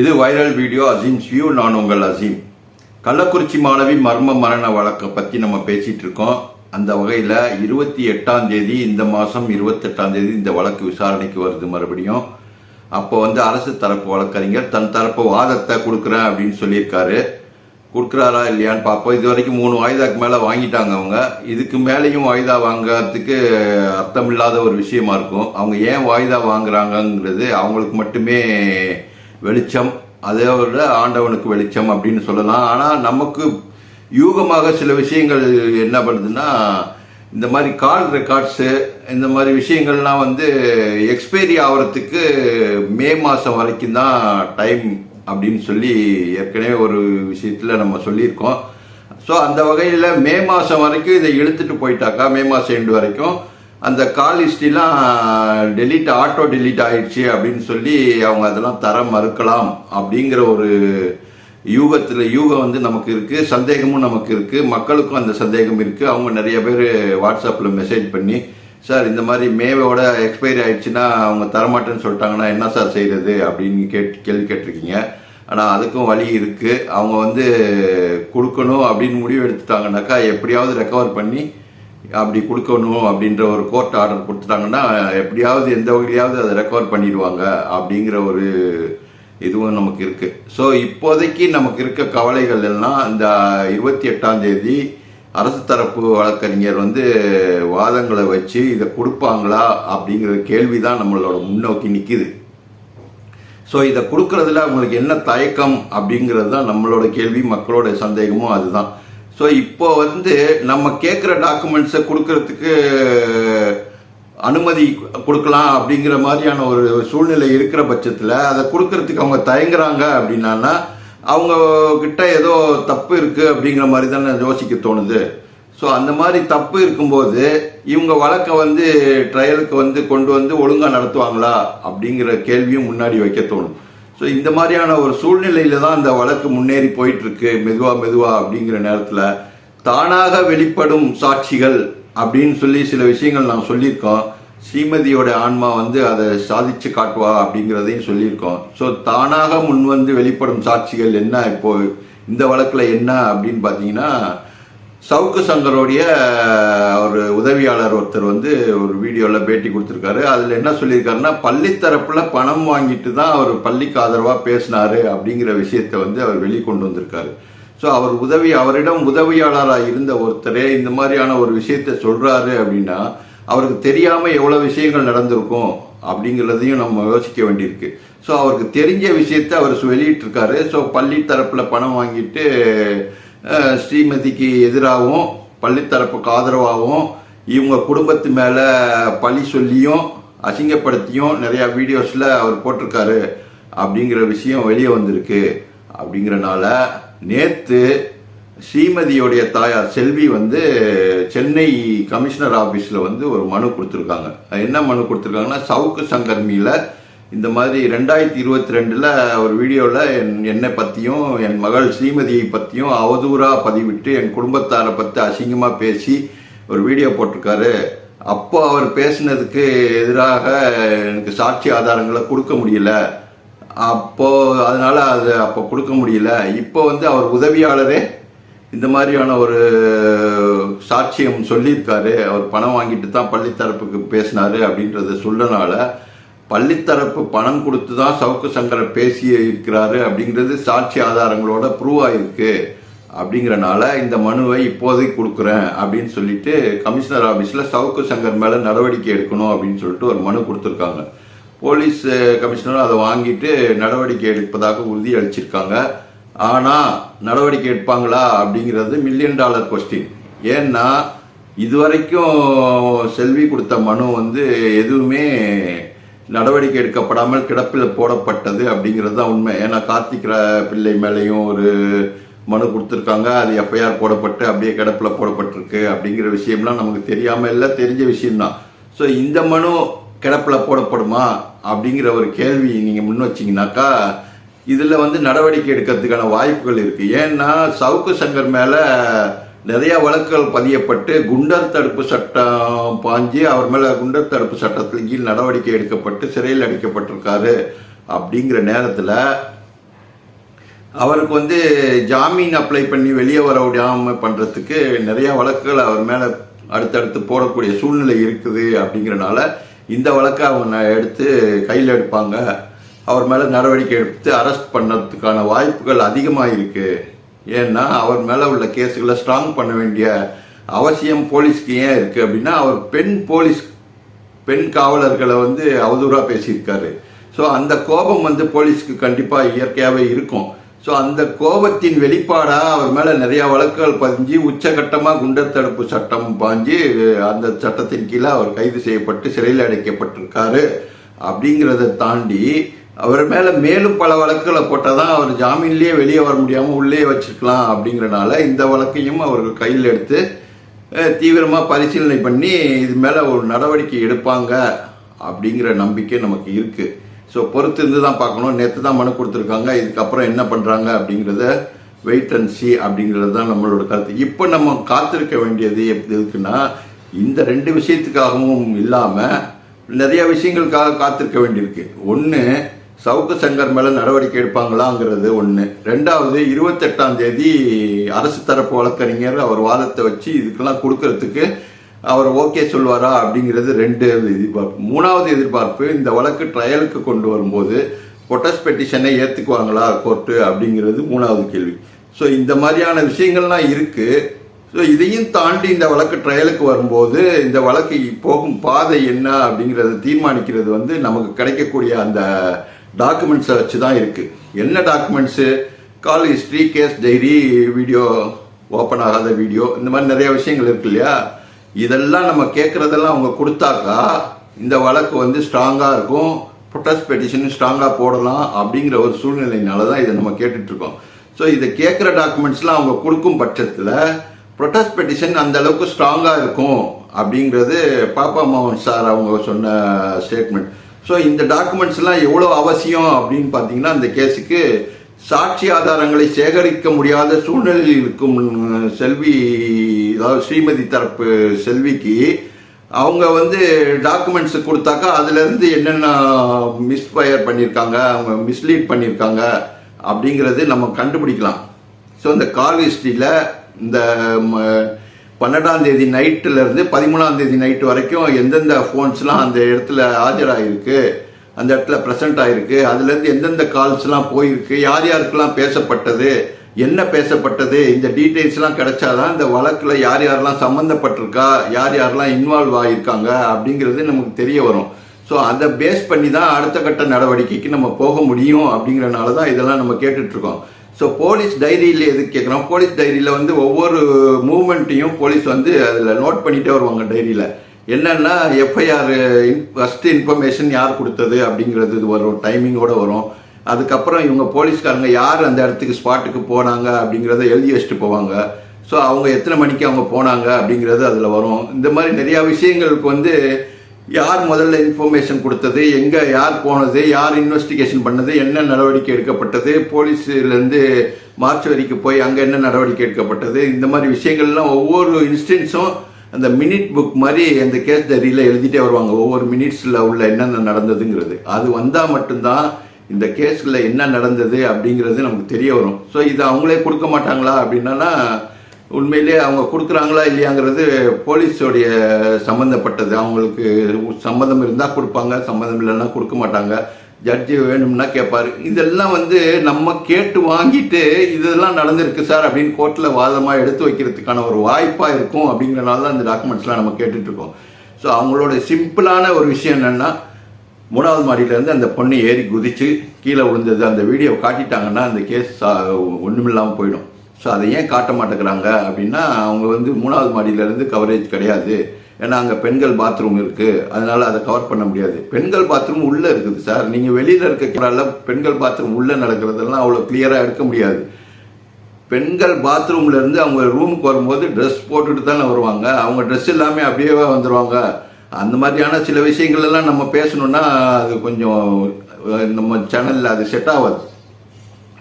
இது viral video Aseem's view நான் உங்கள் அசீம் கள்ளக்குறிச்சி மாணவி மர்ம மரண வழக்கை பற்றி நம்ம பேசிகிட்டு இருக்கோம். அந்த வகையில் இருபத்தி எட்டாம் தேதி இந்த மாதம் இருபத்தெட்டாம் தேதி இந்த வழக்கு விசாரணைக்கு வருது மறுபடியும். அப்போ வந்து அரசு தரப்பு வழக்கறிஞர் தன் தரப்பு வாதத்தை கொடுக்குறேன் அப்படின்னு சொல்லியிருக்காரு. கொடுக்குறாரா இல்லையான்னு பார்ப்போம். இது வரைக்கும் மூணு வாய்தாக்கு மேலே வாங்கிட்டாங்க அவங்க. இதுக்கு மேலேயும் வாய்தா வாங்குறதுக்கு அர்த்தமில்லாத ஒரு விஷயமா இருக்கும். அவங்க ஏன் வாய்தா வாங்குறாங்கங்கிறது அவங்களுக்கு மட்டுமே வெளிச்சம் அதே விட ஆண்டவனுக்கு வெளிச்சம் அப்படின்னு சொல்லலாம். ஆனால் நமக்கு யூகமாக சில விஷயங்கள் என்ன பண்ணுதுன்னா இந்த மாதிரி கால் ரெக்கார்ட்ஸு இந்த மாதிரி விஷயங்கள்லாம் வந்து எக்ஸ்பைரி ஆகிறதுக்கு மே மாதம் வரைக்கும் தான் டைம் அப்படின்னு சொல்லி ஏற்கனவே ஒரு விஷயத்தில் நம்ம சொல்லியிருக்கோம். ஸோ அந்த வகையில் மே மாதம் வரைக்கும் இதை இழுத்துட்டு போயிட்டாக்கா மே மாதம் எண்டு வரைக்கும் அந்த கால் ஹிஸ்ட்ரிலாம் டெலீட் ஆட்டோ டெலீட் ஆயிடுச்சு அப்படின்னு சொல்லி அவங்க அதெல்லாம் தர மறுக்கலாம் அப்படிங்கிற ஒரு யூகத்தில் யூகம் வந்து நமக்கு இருக்குது சந்தேகமும் நமக்கு இருக்குது மக்களுக்கும் அந்த சந்தேகம் இருக்குது அவங்க நிறைய பேர் வாட்ஸ்அப்பில் மெசேஜ் பண்ணி சார் இந்த மாதிரி மேவோட எக்ஸ்பைரி ஆயிடுச்சுன்னா அவங்க தரமாட்டேன்னு சொல்லிட்டாங்கன்னா என்ன சார் செய்கிறது அப்படின்னு கேட் கேள்வி கேட்டிருக்கீங்க. ஆனால் அதுக்கும் வழி இருக்குது அவங்க வந்து கொடுக்கணும் அப்படின்னு முடிவு எடுத்துட்டாங்கனாக்கா எப்படியாவது ரெக்கவர் பண்ணி அப்படி கொடுக்கணும் அப்படின்ற ஒரு கோர்ட் ஆர்டர் கொடுத்துட்டாங்கன்னா எப்படியாவது எந்த வகையாவது அதை ரெக்கவர் பண்ணிடுவாங்க அப்படிங்கிற ஒரு இதுவும் நமக்கு இருக்குது ஸோ இப்போதைக்கு நமக்கு இருக்க கவலைகள் எல்லாம் இந்த இருபத்தி எட்டாம் தேதி அரசு தரப்பு வழக்கறிஞர் வந்து வாதங்களை வச்சு இதை கொடுப்பாங்களா அப்படிங்கிற கேள்வி தான் நம்மளோட முன்னோக்கி நிற்கிது ஸோ இதை கொடுக்கறதுல அவங்களுக்கு என்ன தயக்கம் அப்படிங்கிறது தான் நம்மளோட கேள்வி மக்களோட சந்தேகமும் அதுதான். ஸோ இப்போ வந்து நம்ம கேட்குற டாக்குமெண்ட்ஸை கொடுக்கறதுக்கு அனுமதி கொடுக்கலாம் அப்படிங்கிற மாதிரியான ஒரு சூழ்நிலை இருக்கிற பட்சத்தில் அதை கொடுக்கறதுக்கு அவங்க தயங்குறாங்க அப்படின்னா அவங்க கிட்ட ஏதோ தப்பு இருக்குது அப்படிங்கிற மாதிரி தானே யோசிக்க தோணுது. ஸோ அந்த மாதிரி தப்பு இருக்கும்போது இவங்க வழக்கை வந்து ட்ரையலுக்கு வந்து கொண்டு வந்து ஒழுங்காக நடத்துவாங்களா அப்படிங்கிற கேள்வியும் முன்னாடி வைக்க தோணும். ஸோ இந்த மாதிரியான ஒரு சூழ்நிலையில தான் இந்த வழக்கு முன்னேறி போயிட்டு இருக்கு மெதுவா மெதுவா அப்படிங்கிற நேரத்தில். தானாக வெளிப்படும் சாட்சிகள் அப்படின்னு சொல்லி சில விஷயங்கள் நான் சொல்லியிருக்கோம். ஸ்ரீமதியோட ஆன்மா வந்து அதை சாதிச்சு காட்டுவா அப்படிங்கிறதையும் சொல்லியிருக்கோம். ஸோ தானாக முன் வந்து வெளிப்படும் சாட்சிகள் என்ன இப்போ இந்த வழக்கில் என்ன அப்படின்னு பார்த்தீங்கன்னா சவுக்கு சங்கருடைய ஒரு உதவியாளர் ஒருத்தர் வந்து ஒரு வீடியோவில் பேட்டி கொடுத்துருக்காரு. அதில் என்ன சொல்லியிருக்காருன்னா பள்ளித்தரப்பில் பணம் வாங்கிட்டு தான் அவர் பள்ளிக்கு ஆதரவாக பேசினாரு அப்படிங்கிற விஷயத்தை வந்து அவர் வெளிக்கொண்டு வந்திருக்காரு. ஸோ அவர் உதவி அவரிடம் உதவியாளராக இருந்த ஒருத்தரே இந்த மாதிரியான ஒரு விஷயத்தை சொல்கிறாரு அப்படின்னா அவருக்கு தெரியாமல் எவ்வளோ விஷயங்கள் நடந்திருக்கும் அப்படிங்கிறதையும் நம்ம யோசிக்க வேண்டியிருக்கு. ஸோ அவருக்கு தெரிஞ்ச விஷயத்தை அவர் வெளியிட்டிருக்காரு. ஸோ பள்ளி தரப்பில் பணம் வாங்கிட்டு ஸ்ரீமதிக்கு எதிராகவும் பள்ளித்தரப்புக்கு ஆதரவாகவும் இவங்க குடும்பத்து மேலே பழி சொல்லியும் அசிங்கப்படுத்தியும் நிறையா வீடியோஸில் அவர் போட்டிருக்காரு அப்படிங்கிற விஷயம் வெளியே வந்திருக்கு. அப்படிங்கிறனால நேற்று ஸ்ரீமதியோடைய தாயார் செல்வி வந்து சென்னை கமிஷனர் ஆஃபீஸில் வந்து ஒரு மனு கொடுத்துருக்காங்க. அது என்ன மனு கொடுத்துருக்காங்கன்னா சவுக்கு சங்கர்மியில் இந்த மாதிரி ரெண்டாயிரத்தி இருபத்தி ரெண்டில் ஒரு வீடியோவில் என் என்னை பற்றியும் என் மகள் ஸ்ரீமதியை பற்றியும் அவதூறாக பதிவிட்டு என் குடும்பத்தாரை பற்றி அசிங்கமாக பேசி ஒரு வீடியோ போட்டிருக்காரு. அப்போ அவர் பேசினதுக்கு எதிராக எனக்கு சாட்சி ஆதாரங்களை கொடுக்க முடியல. அப்போது அதனால் அது அப்போ கொடுக்க முடியல. இப்போ வந்து அவர் உதவியாளரே இந்த மாதிரியான ஒரு சாட்சியம் சொல்லியிருக்காரு. அவர் பணம் வாங்கிட்டு தான் பள்ளித்தரப்புக்கு பேசினாரு அப்படின்றத சொல்லனால பள்ளித்தரப்பு பணம் கொடுத்து தான் சவுக்கு சங்கரை பேசி இருக்கிறாரு அப்படிங்கிறது சாட்சி ஆதாரங்களோட ப்ரூவ் ஆயிருக்கு. அப்படிங்கிறனால இந்த மனுவை இப்போதைக்கு கொடுக்குறேன் அப்படின்னு சொல்லிட்டு கமிஷனர் ஆஃபீஸில் சவுக்கு சங்கர் மேலே நடவடிக்கை எடுக்கணும் அப்படின்னு சொல்லிட்டு ஒரு மனு கொடுத்துருக்காங்க. போலீஸ் கமிஷனர் அதை வாங்கிட்டு நடவடிக்கை எடுப்பதாக உறுதி அளிச்சிருக்காங்க. ஆனால் நடவடிக்கை எடுப்பாங்களா அப்படிங்கிறது மில்லியன் டாலர் கொஸ்டின் ஏன்னா இதுவரைக்கும் செல்வி கொடுத்த மனு வந்து எதுவுமே நடவடிக்கை எடுக்கப்படாமல் கிடப்பில் போடப்பட்டது அப்படிங்கிறது தான் உண்மை. ஏன்னா கார்த்திக் பிள்ளை மேலேயும் ஒரு மனு கொடுத்துருக்காங்க. அது எஃப்ஐஆர் போடப்பட்டு அப்படியே கிடப்பில் போடப்பட்டிருக்கு அப்படிங்கிற விஷயம்லாம் நமக்கு தெரியாமல் இல்லை தெரிஞ்ச விஷயம்தான். ஸோ இந்த மனு கிடப்பில் போடப்படுமா அப்படிங்கிற ஒரு கேள்வி நீங்கள் முன் வச்சீங்கன்னாக்கா இதில் வந்து நடவடிக்கை எடுக்கிறதுக்கான வாய்ப்புகள் இருக்குது ஏன்னா சவுக்கு சங்கர் மேலே நிறைய வழக்குகள் பதியப்பட்டு குண்டர் தடுப்பு சட்டம் பாஞ்சு அவர் மேலே குண்டர் தடுப்பு சட்டத்தின் கீழ் நடவடிக்கை எடுக்கப்பட்டு சிறையில் அடைக்கப்பட்டிருக்காரு அப்படிங்கிற நேரத்தில் அவருக்கு வந்து ஜாமீன் அப்ளை பண்ணி வெளியே வர விடாமல் பண்ணுறதுக்கு நிறைய வழக்குகள் அவர் மேலே அடுத்தடுத்து போடக்கூடிய சூழ்நிலை இருக்குது அப்படிங்கிறனால இந்த வழக்கை அவங்க எடுத்து கையில் எடுப்பாங்க. அவர் மேலே நடவடிக்கை எடுத்து அரெஸ்ட் பண்ணதுக்கான வாய்ப்புகள் அதிகமாக இருக்குது ஏன்னா அவர் மேலே உள்ள கேஸுகளை ஸ்ட்ராங் பண்ண வேண்டிய அவசியம் போலீஸ்க்கு ஏன் இருக்குது அப்படின்னா அவர் பெண் போலீஸ் பெண் காவலர்களை வந்து அவதூறாக பேசியிருக்காரு. ஸோ அந்த கோபம் வந்து போலீஸ்க்கு கண்டிப்பாக இயற்கையாகவே இருக்கும். ஸோ அந்த கோபத்தின் வெளிப்பாடாக அவர் மேலே நிறையா வழக்குகள் பதிஞ்சு உச்சகட்டமாக குண்டர் தடுப்பு சட்டம் பாஞ்சு அந்த சட்டத்தின் கீழே அவர் கைது செய்யப்பட்டு சிறையில் அடைக்கப்பட்டிருக்காரு. அப்படிங்கிறத தாண்டி அவர் மேலே மேலும் பல வழக்குகளை போட்டால் தான் அவர் ஜாமீன்லேயே வெளியே வர முடியாமல் உள்ளே வச்சுருக்கலாம் அப்படிங்கிறனால இந்த வழக்கையும் அவர்கள் கையில் எடுத்து தீவிரமாக பரிசீலனை பண்ணி இது மேலே ஒரு நடவடிக்கை எடுப்பாங்க அப்படிங்கிற நம்பிக்கை நமக்கு இருக்குது ஸோ பொறுத்து இருந்து தான் பார்க்கணும். நேற்று தான் மனு கொடுத்துருக்காங்க. இதுக்கப்புறம் என்ன பண்ணுறாங்க அப்படிங்கிறத வெயிட் அண்ட் சி அப்படிங்கிறது தான் நம்மளோட கருத்து. இப்போ நம்ம காத்திருக்க வேண்டியது எப்படி இருக்குன்னா இந்த ரெண்டு விஷயத்துக்காகவும் இல்லாமல் நிறைய விஷயங்களுக்காக காத்திருக்க வேண்டியிருக்கு. ஒன்று சவுக்கு சங்கர் மேலே நடவடிக்கை எடுப்பாங்களாங்கிறது ஒன்று ரெண்டாவது இருபத்தெட்டாம் தேதி அரசு தரப்பு வழக்கறிஞர் அவர் வாதத்தை வச்சு இதுக்கெல்லாம் கொடுக்கறதுக்கு அவர் ஓகே சொல்வாரா அப்படிங்கிறது ரெண்டு எதிர்பார்ப்பு. மூணாவது எதிர்பார்ப்பு இந்த வழக்கு ட்ரையலுக்கு கொண்டு வரும்போது பொட்டஸ் பெட்டிஷனை ஏற்றுக்குவாங்களா கோர்ட்டு அப்படிங்கிறது மூணாவது கேள்வி. ஸோ இந்த மாதிரியான விஷயங்கள்லாம் இருக்குது ஸோ இதையும் தாண்டி இந்த வழக்கு ட்ரையலுக்கு வரும்போது இந்த வழக்கு போகும் பாதை என்ன அப்படிங்கிறத தீர்மானிக்கிறது வந்து நமக்கு கிடைக்கக்கூடிய அந்த டாக்குமெண்ட்ஸை வச்சு தான் இருக்குது என்ன documents call history case diary video open ஆகாத வீடியோ இந்த மாதிரி நிறைய விஷயங்கள் இருக்கு இல்லையா? இதெல்லாம் நம்ம கேட்குறதெல்லாம் அவங்க கொடுத்தாக்கா இந்த வழக்கு வந்து ஸ்ட்ராங்காக இருக்கும். ப்ரொட்டஸ்ட் பெட்டிஷன் ஸ்ட்ராங்காக போடலாம் அப்படிங்கிற ஒரு சூழ்நிலையினால தான் இதை நம்ம கேட்டுட்ருக்கோம் ஸோ இதை கேட்குற டாக்குமெண்ட்ஸ்லாம் அவங்க கொடுக்கும் பட்சத்தில் ப்ரொட்டஸ்ட் பெட்டிஷன் அந்த அளவுக்கு ஸ்ட்ராங்காக இருக்கும் அப்படிங்கிறது பாப்பா மோகன் சார் அவங்க சொன்ன ஸ்டேட்மெண்ட் ஸோ இந்த டாக்குமெண்ட்ஸ்லாம் எவ்வளோ அவசியம் அப்படின்னு பார்த்தீங்கன்னா அந்த கேஸுக்கு சாட்சி ஆதாரங்களை சேகரிக்க முடியாத சூழ்நிலையில் இருக்கும் செல்வி அதாவது ஸ்ரீமதி தரப்பு செல்விக்கு அவங்க வந்து டாக்குமெண்ட்ஸ் கொடுத்தாக்கா அதுலேருந்து என்னென்ன மிஸ்ஃபயர் பண்ணியிருக்காங்க அவங்க மிஸ்லீட் பண்ணியிருக்காங்க அப்படிங்கிறது நம்ம கண்டுபிடிக்கலாம். ஸோ இந்த கால் ஹிஸ்ட்ரியில் இந்த ம- பன்னெண்டாம் தேதி நைட்டுலேருந்து பதிமூணாம் தேதி நைட்டு வரைக்கும் எந்தெந்த ஃபோன்ஸ்லாம் அந்த இடத்துல ஆஜராகிருக்கு அந்த இடத்துல ப்ரெசென்ட் ஆகிருக்கு அதுலேருந்து எந்தெந்த கால்ஸ்லாம் போயிருக்கு யார் யாருக்கெல்லாம் பேசப்பட்டது என்ன பேசப்பட்டது இந்த டீட்டெயில்ஸ்லாம் கிடைச்சாதான் இந்த வழக்கில் யார் யாரெல்லாம் சம்மந்தப்பட்டிருக்கா யார் யாரெல்லாம் இன்வால்வ் ஆகியிருக்காங்க அப்படிங்கிறது நமக்கு தெரிய வரும். ஸோ அதை பேஸ் பண்ணி தான் அடுத்த கட்ட நடவடிக்கைக்கு நம்ம போக முடியும் அப்படிங்கிறனால தான் இதெல்லாம் நம்ம கேட்டுட்ருக்கோம் ஸோ போலீஸ் டைரியில் எது கேட்குறோம்? போலீஸ் டைரியில் வந்து ஒவ்வொரு மூமெண்ட்டையும் போலீஸ் வந்து அதில் நோட் பண்ணிகிட்டே வருவாங்க டைரியில் என்னென்னா எஃப்ஐஆர் ஃபஸ்ட்டு இன்ஃபர்மேஷன் யார் கொடுத்தது அப்படிங்கிறது இது வரும் டைமிங்கோட வரும். அதுக்கப்புறம் இவங்க போலீஸ்காரங்க யார் அந்த இடத்துக்கு ஸ்பாட்டுக்கு போனாங்க அப்படிங்கிறத எழுதி வச்சுட்டு போவாங்க. ஸோ அவங்க எத்தனை மணிக்கு அவங்க போனாங்க அப்படிங்கிறது அதில் வரும். இந்த மாதிரி நிறையா விஷயங்களுக்கு வந்து யார் முதல்ல இன்ஃபர்மேஷன் கொடுத்தது எங்கே யார் போனது யார் இன்வெஸ்டிகேஷன் பண்ணது என்ன நடவடிக்கை எடுக்கப்பட்டது போலீஸ்லேருந்து மார்ச் வரைக்கும் போய் அங்கே என்ன நடவடிக்கை எடுக்கப்பட்டது இந்த மாதிரி விஷயங்கள்லாம் ஒவ்வொரு இன்ஸ்டன்ஸும் அந்த மினிட் புக் மாதிரி அந்த கேஸ் டைரியில் எழுதிட்டே வருவாங்க. ஒவ்வொரு மினிட்ஸில் உள்ள என்னென்ன நடந்ததுங்கிறது. அது வந்தால் மட்டும்தான் இந்த கேஸில் என்ன நடந்தது அப்படிங்கிறது நமக்கு தெரிய வரும். ஸோ இது அவங்களே கொடுக்க மாட்டாங்களா அப்படின்னா உண்மையிலே அவங்க கொடுக்குறாங்களா இல்லையாங்கிறது போலீஸோடைய சம்மந்தப்பட்டது அவங்களுக்கு சம்மந்தம் இருந்தால் கொடுப்பாங்க சம்மந்தம் இல்லைன்னா கொடுக்க மாட்டாங்க. ஜட்ஜி வேணும்னா கேட்பாரு இதெல்லாம் வந்து நம்ம கேட்டு வாங்கிட்டு இதெல்லாம் நடந்திருக்கு சார் அப்படின்னு கோர்ட்டில் வாதமாக எடுத்து வைக்கிறதுக்கான ஒரு வாய்ப்பாக இருக்கும் அப்படிங்கிறனால தான் இந்த டாக்குமெண்ட்ஸ்லாம் நம்ம கேட்டுட்ருக்கோம். ஸோ அவங்களோட சிம்பிளான ஒரு விஷயம் என்னென்னா மூணாவது மாடியிலேருந்து அந்த பொண்ணு ஏறி குதித்து கீழே விழுந்தது. அந்த வீடியோ காட்டிட்டாங்கன்னா அந்த கேஸ் ஒன்றுமில்லாமல் போயிடும். ஸோ அதை ஏன் காட்ட மாட்டேங்கிறாங்க அப்படின்னா அவங்க வந்து மூணாவது மாடியிலேருந்து கவரேஜ் கிடையாது. ஏன்னா அங்கே பெண்கள் பாத்ரூம் இருக்குது அதனால் அதை கவர் பண்ண முடியாது. பெண்கள் பாத்ரூம் உள்ளே இருக்குது சார் நீங்கள் வெளியில் இருக்க கேமரால பெண்கள் பாத்ரூம் உள்ளே நடக்கிறதெல்லாம் அவ்வளோ கிளியராக எடுக்க முடியாது. பெண்கள் பாத்ரூம்லேருந்து அவங்க ரூமுக்கு வரும்போது ட்ரெஸ் போட்டுட்டு தானே வருவாங்க. அவங்க ட்ரெஸ் எல்லாமே அப்படியே வந்துடுவாங்க அந்த மாதிரியான சில விஷயங்கள் எல்லாம் நம்ம பேசணுன்னா அது கொஞ்சம் நம்ம சேனலில் அது செட் ஆகாது.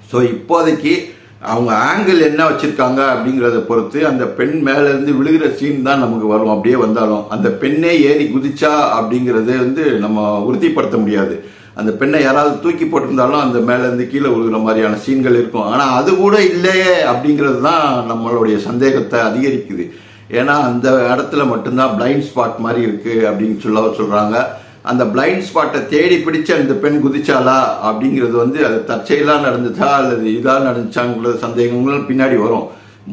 ஸோ இப்போதைக்கு அவங்க ஆங்கிள் என்ன வச்சிருக்காங்க அப்படிங்கிறத பொறுத்து அந்த பெண் மேல இருந்து விழுகிற சீன் தான் நமக்கு வரும். அப்படியே வந்தாலும் அந்த பெண்ணே ஏறி குதிச்சா அப்படிங்கிறது வந்து நம்ம உறுதிப்படுத்த முடியாது. அந்த பெண்ணை யாராவது தூக்கி போட்டிருந்தாலும் அந்த மேலேருந்து கீழே விழுகிற மாதிரியான சீன்கள் இருக்கும். ஆனால் அது கூட இல்லையே அப்படிங்கிறது தான் நம்மளுடைய சந்தேகத்தை அதிகரிக்குது. ஏன்னா அந்த இடத்துல மட்டும்தான் பிளைண்ட் ஸ்பாட் மாதிரி இருக்கு அப்படின்னு சொல்ல சொல்றாங்க. அந்த பிளைண்ட் ஸ்பாட்டை தேடி பிடிச்சு அந்த பெண் குதிச்சாலா அப்படிங்கிறது வந்து அது தற்செயலாக நடந்துச்சா அல்லது இதாக நடந்துச்சாங்கிறது சந்தேகங்கள் பின்னாடி வரும்.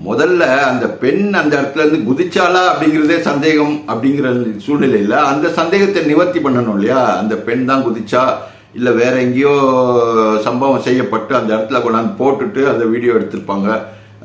முதல்ல அந்த பெண் அந்த இடத்துல இருந்து குதிச்சாலா அப்படிங்கிறதே சந்தேகம் அப்படிங்கிற சூழ்நிலையில் அந்த சந்தேகத்தை நிவர்த்தி பண்ணணும் இல்லையா? அந்த பெண் தான் குதிச்சா இல்லை வேற எங்கேயோ சம்பவம் செய்யப்பட்டு அந்த இடத்துல கொண்டாந்து போட்டுட்டு அந்த வீடியோ எடுத்திருப்பாங்க.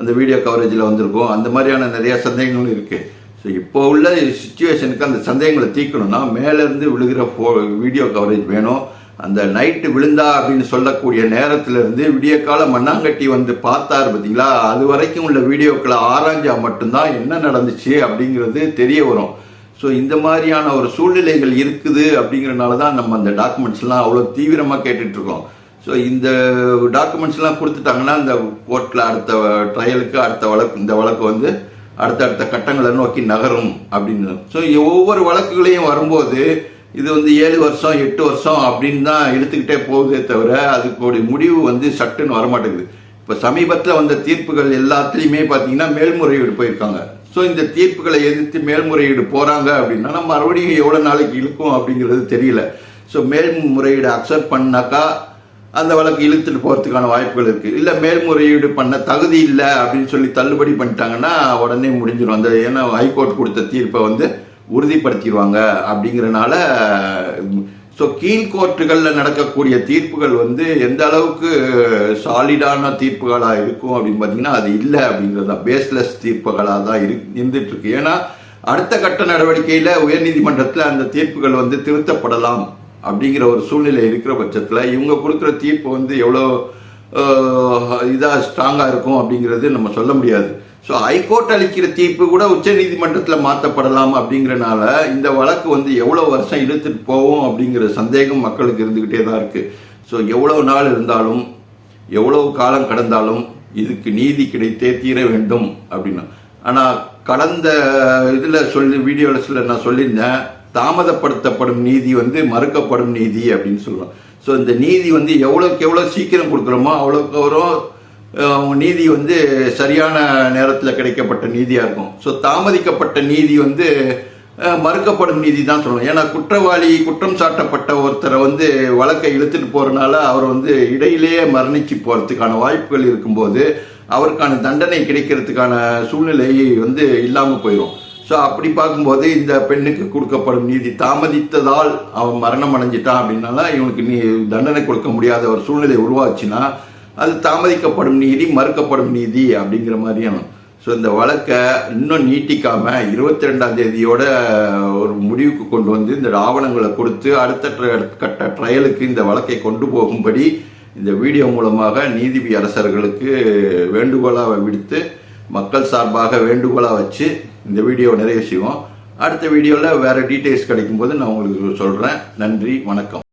அந்த வீடியோ கவரேஜில் வந்திருக்கும். அந்த மாதிரியான நிறைய சந்தேகங்களும் இருக்குது ஸோ இப்போ உள்ள சுச்சுவேஷனுக்கு அந்த சந்தேகங்களை தீர்க்கணும்னா மேலேருந்து விழுகிற ஃபோ வீடியோ கவரேஜ் வேணும். அந்த நைட்டு விழுந்தா அப்படின்னு சொல்லக்கூடிய நேரத்திலிருந்து விடிய கால மண்ணாங்கட்டி வந்து பார்த்தாரு பார்த்தீங்களா? அது வரைக்கும் உள்ள வீடியோக்களை ஆராய்ஞ்சா மட்டும்தான் என்ன நடந்துச்சு அப்படிங்கிறது தெரிய வரும். ஸோ இந்த மாதிரியான ஒரு சூழ்நிலைகள் இருக்குது அப்படிங்கிறனால தான் நம்ம அந்த டாக்குமெண்ட்ஸ்லாம் அவ்வளோ தீவிரமாக கேட்டுட்ருக்கோம் ஸோ இந்த டாக்குமெண்ட்ஸ்லாம் கொடுத்துட்டாங்கன்னா இந்த கோர்ட்டில் அடுத்த ட்ரையலுக்கு அடுத்த வழக்கு இந்த வழக்கு வந்து அடுத்தடுத்த கட்டங்களை நோக்கி நகரும் அப்படின்னு. ஸோ ஒவ்வொரு வழக்குகளையும் வரும்போது இது வந்து ஏழு வருஷம் எட்டு வருஷம் அப்படின்னு தான் எடுத்துக்கிட்டே போகுதே தவிர அதுக்குடைய முடிவு வந்து சட்டுன்னு வரமாட்டேங்குது. இப்போ சமீபத்தில் வந்த தீர்ப்புகள் எல்லாத்துலேயுமே பார்த்தீங்கன்னா மேல்முறையீடு போயிருக்காங்க. ஸோ இந்த தீர்ப்புகளை எதிர்த்து மேல்முறையீடு போகிறாங்க அப்படின்னா நம்ம மறுபடியும் எவ்வளோ நாளைக்கு இழுக்கும் அப்படிங்கிறது தெரியல. ஸோ மேல்முறையீடு அக்செப்ட் பண்ணாக்கா அந்த வழக்கு இழுத்துட்டு போகிறதுக்கான வாய்ப்புகள் இருக்குது இல்லை மேல்முறையீடு பண்ண தகுதி இல்லை அப்படின்னு சொல்லி தள்ளுபடி பண்ணிட்டாங்கன்னா உடனே முடிஞ்சிடும் அந்த ஏன்னா ஹைகோர்ட் கொடுத்த தீர்ப்பை வந்து உறுதிப்படுத்திடுவாங்க அப்படிங்கிறனால ஸோ கீழ் கோர்ட்டுகளில் நடக்கக்கூடிய தீர்ப்புகள் வந்து எந்த அளவுக்கு சாலிடான தீர்ப்புகளாக இருக்கும் அப்படின்னு பார்த்தீங்கன்னா அது இல்லை அப்படிங்கிறது தான் பேஸ்லெஸ் தீர்ப்புகளாக தான் இரு இருந்துட்டு ஏன்னா அடுத்த கட்ட நடவடிக்கையில் உயர்நீதிமன்றத்தில் அந்த தீர்ப்புகள் வந்து திருத்தப்படலாம். அப்படிங்கிற ஒரு சூழ்நிலை இருக்கிற பட்சத்தில் இவங்க கொடுக்குற தீர்ப்பு வந்து எவ்வளோ இதாக ஸ்ட்ராங்காக இருக்கும் அப்படிங்கிறது நம்ம சொல்ல முடியாது. ஸோ ஹைகோர்ட் அளிக்கிற தீர்ப்பு கூட உச்ச நீதிமன்றத்தில் மாற்றப்படலாம் அப்படிங்கிறனால இந்த வழக்கு வந்து எவ்வளோ வருஷம் இழுத்துட்டு போவோம் அப்படிங்கிற சந்தேகம் மக்களுக்கு இருந்துக்கிட்டே தான் இருக்குது ஸோ எவ்வளோ நாள் இருந்தாலும் எவ்வளவு காலம் கடந்தாலும் இதுக்கு நீதி கிடைத்தே தீர வேண்டும் அப்படின்னா. ஆனால் கடந்த இதில் சொல்லி வீடியோவில் நான் சொல்லியிருந்தேன். தாமதப்படுத்தப்படும் நீதி வந்து மறுக்கப்படும் நீதி அப்படின்னு சொல்லுவோம் ஸோ இந்த நீதி வந்து எவ்வளோக்கு எவ்வளோ சீக்கிரம் கொடுக்குறோமோ அவ்வளோக்கு அவ்வளோ நீதி வந்து சரியான நேரத்தில் கிடைக்கப்பட்ட நீதியாக இருக்கும். ஸோ தாமதிக்கப்பட்ட நீதி வந்து மறுக்கப்படும் நீதி தான் சொல்லணும் ஏன்னா குற்றவாளி குற்றம் சாட்டப்பட்ட ஒருத்தரை வந்து வழக்கை இழுத்துட்டு போகிறனால அவர் வந்து இடையிலேயே மரணிச்சு போகிறதுக்கான வாய்ப்புகள் இருக்கும்போது அவருக்கான தண்டனை கிடைக்கிறதுக்கான சூழ்நிலை வந்து இல்லாமல் போயிடும் ஸோ அப்படி பார்க்கும்போது இந்த பெண்ணுக்கு கொடுக்கப்படும் நீதி தாமதித்ததால் அவன் மரணம் அடைஞ்சிட்டான் அப்படின்னால இவனுக்கு நீ தண்டனை கொடுக்க முடியாத ஒரு சூழ்நிலை உருவாச்சுன்னா அது தாமதிக்கப்படும் நீதி மறுக்கப்படும் நீதி அப்படிங்கிற மாதிரியான. ஸோ இந்த வழக்கை இன்னும் நீட்டிக்காம இருபத்தி ரெண்டாம் தேதியோட ஒரு முடிவுக்கு கொண்டு வந்து இந்த ஆவணங்களை கொடுத்து அடுத்த கட்ட ட்ரையலுக்கு இந்த வழக்கை கொண்டு போகும்படி இந்த வீடியோ மூலமாக நீதிபதி அரசர்களுக்கு வேண்டுகோளாக விடுத்து மக்கள் சார்பாக வேண்டுகோளாக வச்சு இந்த வீடியோ நிறைய செய்வோம். அடுத்த வீடியோவில் வேறு டீட்டெயில்ஸ் கிடைக்கும்போது நான் உங்களுக்கு சொல்கிறேன் நன்றி வணக்கம்.